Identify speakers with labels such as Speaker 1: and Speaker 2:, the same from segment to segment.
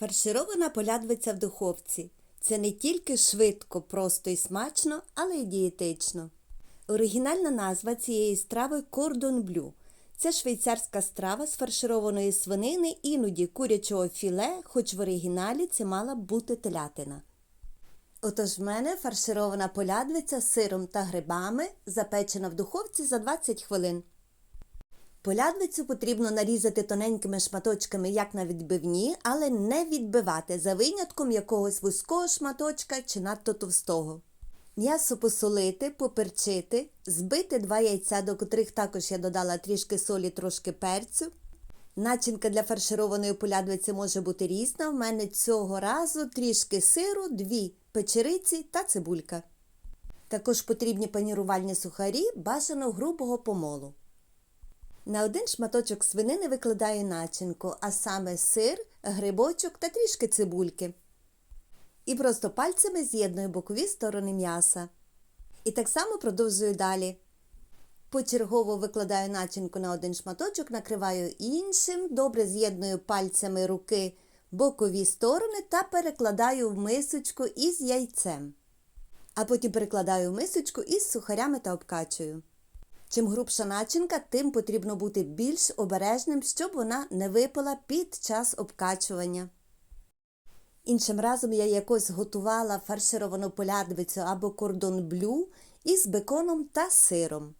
Speaker 1: Фарширована полядвиця в духовці. Це не тільки швидко, просто і смачно, але й дієтично. Оригінальна назва цієї страви кордон блю. Це швейцарська страва з фаршированої свинини, іноді курячого філе, хоч в оригіналі це мала б бути телятина. Отож в мене фарширована полядвиця з сиром та грибами, запечена в духовці за 20 хвилин. Полядвицю потрібно нарізати тоненькими шматочками, як на відбивні, але не відбивати за винятком якогось вузького шматочка чи надто товстого. М'ясо посолити, поперчити, збити два яйця, до котрих також я додала трішки солі, трошки перцю. Начинка для фаршированої полядвиці може бути різна. В мене цього разу трішки сиру, дві печериці та цибулька. Також потрібні панірувальні сухарі, бажано грубого помолу. На один шматочок свинини викладаю начинку, а саме сир, грибочок та трішки цибульки. І просто пальцями з'єдную бокові сторони м'яса. І так само продовжую далі. Почергово викладаю начинку на один шматочок, накриваю іншим, добре з'єдную пальцями руки бокові сторони та перекладаю в мисочку із яйцем. А потім перекладаю в мисочку із сухарями та обкачую. Чим грубша начинка, тим потрібно бути більш обережним, щоб вона не випала під час обкачування. Іншим разом я якось готувала фаршировану полядвицю або кордон блю із беконом та сиром.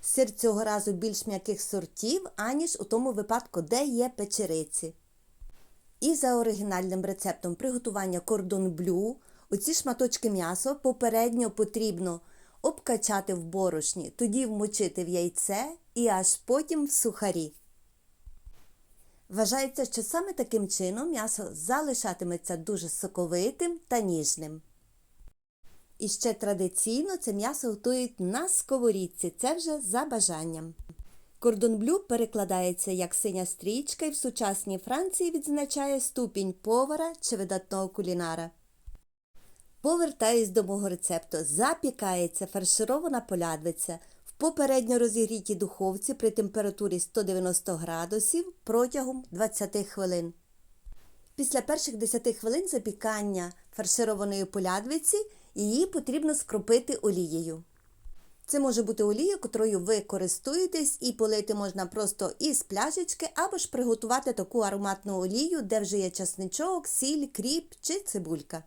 Speaker 1: Сир цього разу більш м'яких сортів, аніж у тому випадку, де є печериці. І за оригінальним рецептом приготування кордон блю оці шматочки м'яса попередньо потрібно обкачати в борошні, тоді вмочити в яйце і аж потім в сухарі. Вважається, що саме таким чином м'ясо залишатиметься дуже соковитим та ніжним. І ще традиційно це м'ясо готують на сковорідці, це вже за бажанням. Кордон блю перекладається як синя стрічка і в сучасній Франції відзначає ступінь повара чи видатного кулінара. Повертаюсь до мого рецепту. Запікається фарширована полядвиця в попередньо розігрітій духовці при температурі 190 градусів протягом 20 хвилин. Після перших 10 хвилин запікання фаршированої полядвиці її потрібно скропити олією. Це може бути олія, котрою ви користуєтесь, і полити можна просто із пляшечки, або ж приготувати таку ароматну олію, де вже є часничок, сіль, кріп чи цибулька.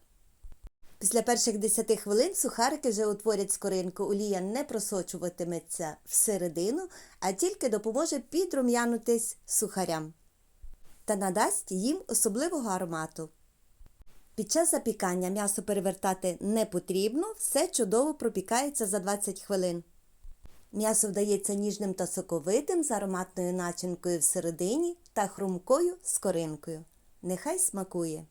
Speaker 1: Після перших 10 хвилин сухарики вже утворять скоринку. Олія не просочуватиметься всередину, а тільки допоможе підрум'янутись сухарям та надасть їм особливого аромату. Під час запікання м'ясо перевертати не потрібно, все чудово пропікається за 20 хвилин. М'ясо вдається ніжним та соковитим з ароматною начинкою всередині та хрумкою скоринкою. Нехай смакує!